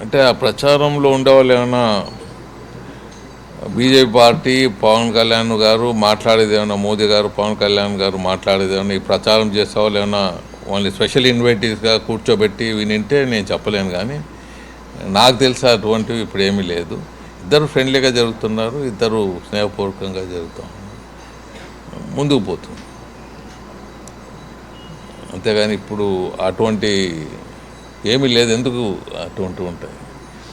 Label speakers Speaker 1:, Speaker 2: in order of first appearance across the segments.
Speaker 1: అంటే ఆ ప్రచారంలో ఉండేవాళ్ళు ఏమైనా బీజేపీ పార్టీ పవన్ కళ్యాణ్ గారు మాట్లాడేది ఏమైనా మోదీ గారు పవన్ కళ్యాణ్ గారు మాట్లాడేది ఏమైనా ఈ ప్రచారం చేసేవాళ్ళు ఏమైనా వాళ్ళని స్పెషల్ ఇన్వైటీస్గా కూర్చోబెట్టి వినింటే నేను చెప్పలేను కానీ నాకు తెలిసి అటువంటివి ఇప్పుడు ఏమీ లేదు. ఇద్దరు ఫ్రెండ్లీగా జరుగుతున్నారు ఇద్దరు స్నేహపూర్వకంగా జరుగుతాం. ముందుకు పోతుంది అంతేగాని ఇప్పుడు అటువంటి ఏమీ లేదు ఎందుకు అటువంటి ఉంటాయి?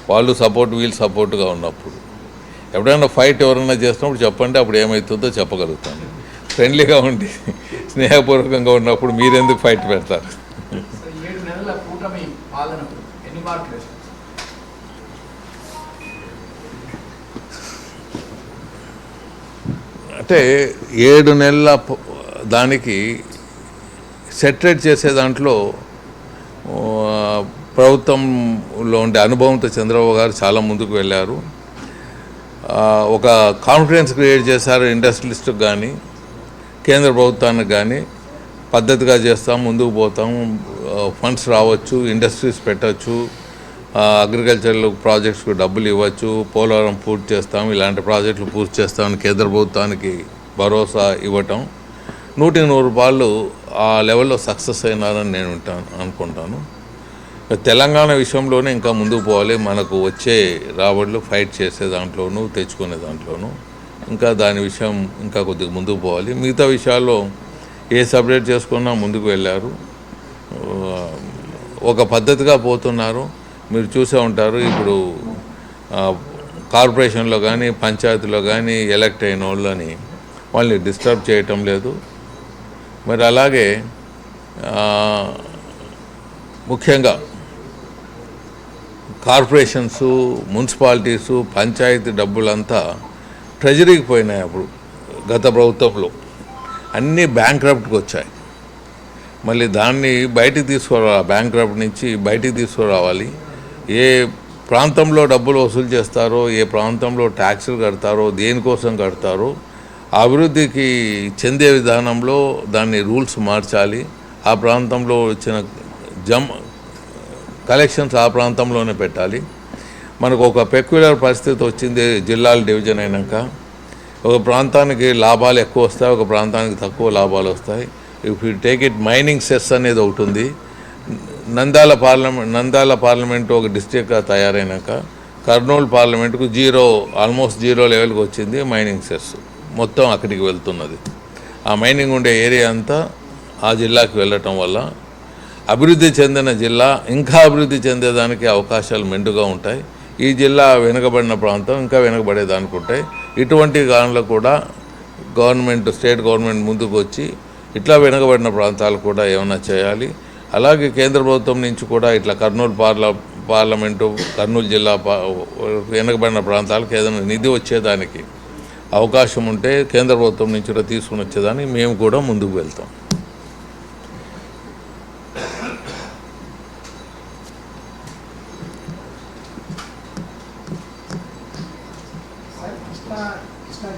Speaker 1: వాళ్ళు సపోర్ట్ వీళ్ళు సపోర్ట్గా ఉన్నప్పుడు. ఎప్పుడైనా ఫైట్ ఎవరైనా చేస్తున్నప్పుడు చెప్పండి అప్పుడు ఏమవుతుందో చెప్పగలుగుతాను. ఫ్రెండ్లీగా ఉండి స్నేహపూర్వకంగా ఉన్నప్పుడు మీరెందుకు ఫైట్ పెడతారు? అంటే ఏడు నెలల దానికి సెటరేట్ చేసే దాంట్లో ప్రభుత్వంలో ఉండే అనుభవంతో చంద్రబాబు గారు చాలా ముందుకు వెళ్ళారు. ఒక కాన్ఫిడెన్స్ క్రియేట్ చేశారు ఇండస్ట్రియలిస్ట్కి కానీ కేంద్ర ప్రభుత్వానికి కానీ పద్ధతిగా చేస్తాం ముందుకు పోతాం ఫండ్స్ రావచ్చు ఇండస్ట్రీస్ పెట్టచ్చు అగ్రికల్చరల్ ప్రాజెక్ట్స్కి డబ్బులు ఇవ్వచ్చు పోలవరం పూర్తి చేస్తాం ఇలాంటి ప్రాజెక్టులు పూర్తి చేస్తామని కేంద్ర ప్రభుత్వానికి భరోసా ఇవ్వటం. నూటికి నూరు రూపాయలు ఆ లెవెల్లో సక్సెస్ అయినారని నేను ఉంటాను అనుకుంటాను. తెలంగాణ విషయంలోనే ఇంకా ముందుకు పోవాలి. మనకు వచ్చే రాబడులు ఫైట్ చేసే దాంట్లోనూ తెచ్చుకునే దాంట్లోనూ. ఇంకా దాని విషయం ఇంకా కొద్దిగా ముందుకు పోవాలి. మిగతా విషయాల్లో ఏ సపరేట్ చేసుకున్నా ముందుకు వెళ్ళారు. ఒక పద్ధతిగా పోతున్నారు. మీరు చూసే ఉంటారు. ఇప్పుడు కార్పొరేషన్లో కానీ పంచాయతీలో కానీ ఎలక్ట్ అయిన వాళ్ళని వాళ్ళని డిస్టర్బ్ చేయటం లేదు. మరి అలాగే ముఖ్యంగా కార్పొరేషన్స్ మున్సిపాలిటీసు పంచాయతీ డబ్బులంతా ట్రెజరీకి పోయినాయి అప్పుడు గత ప్రభుత్వంలో. అన్నీ బ్యాంక్రప్ట్కి వచ్చాయి. మళ్ళీ దాన్ని బయటికి తీసుకురావాలి బ్యాంక్రప్ట్ నుంచి బయటికి తీసుకురావాలి. ఏ ప్రాంతంలో డబ్బులు వసూలు చేస్తారో ఏ ప్రాంతంలో ట్యాక్సులు కడతారో దేనికోసం కడతారో అభివృద్ధికి చెందే విధానంలో దాన్ని రూల్స్ మార్చాలి. ఆ ప్రాంతంలో వచ్చిన జమ్ కలెక్షన్స్ ఆ ప్రాంతంలోనే పెట్టాలి. మనకు ఒక పెక్యులర్ పరిస్థితి వచ్చింది జిల్లాల డివిజన్ అయినాక. ఒక ప్రాంతానికి లాభాలు ఎక్కువ వస్తాయి ఒక ప్రాంతానికి తక్కువ లాభాలు వస్తాయి. If you take it mining cess అనేది ఒకటి ఉంది. నందాల పార్లమెంట్ నందాల పార్లమెంట్ ఒక డిస్ట్రిక్ట్గా తయారైనాక కర్నూలు పార్లమెంట్కు జీరో ఆల్మోస్ట్ జీరో లెవెల్కి వచ్చింది మైనింగ్ సెస్ మొత్తం అక్కడికి వెళ్తున్నది. ఆ మైనింగ్ ఉండే ఏరియా అంతా ఆ జిల్లాకి వెళ్ళటం వల్ల అభివృద్ధి చెందిన జిల్లా ఇంకా అభివృద్ధి చెందేదానికి అవకాశాలు మెండుగా ఉంటాయి. ఈ జిల్లా వెనుకబడిన ప్రాంతం ఇంకా వెనుకబడేదానికి ఉంటాయి. ఇటువంటి కాలంలో కూడా గవర్నమెంట్ స్టేట్ గవర్నమెంట్ ముందుకు వచ్చి ఇట్లా వెనుకబడిన ప్రాంతాలు కూడా ఏమైనా చేయాలి. అలాగే కేంద్ర ప్రభుత్వం నుంచి కూడా ఇట్లా కర్నూలు పార్ల పార్లమెంటు కర్నూలు జిల్లా పా- వెనుకబడిన ప్రాంతాలకు ఏదైనా నిధి వచ్చేదానికి అవకాశం ఉంటే కేంద్ర ప్రభుత్వం నుంచి కూడా తీసుకుని వచ్చేదాన్ని మేము కూడా ముందుకు వెళ్తాం Bye.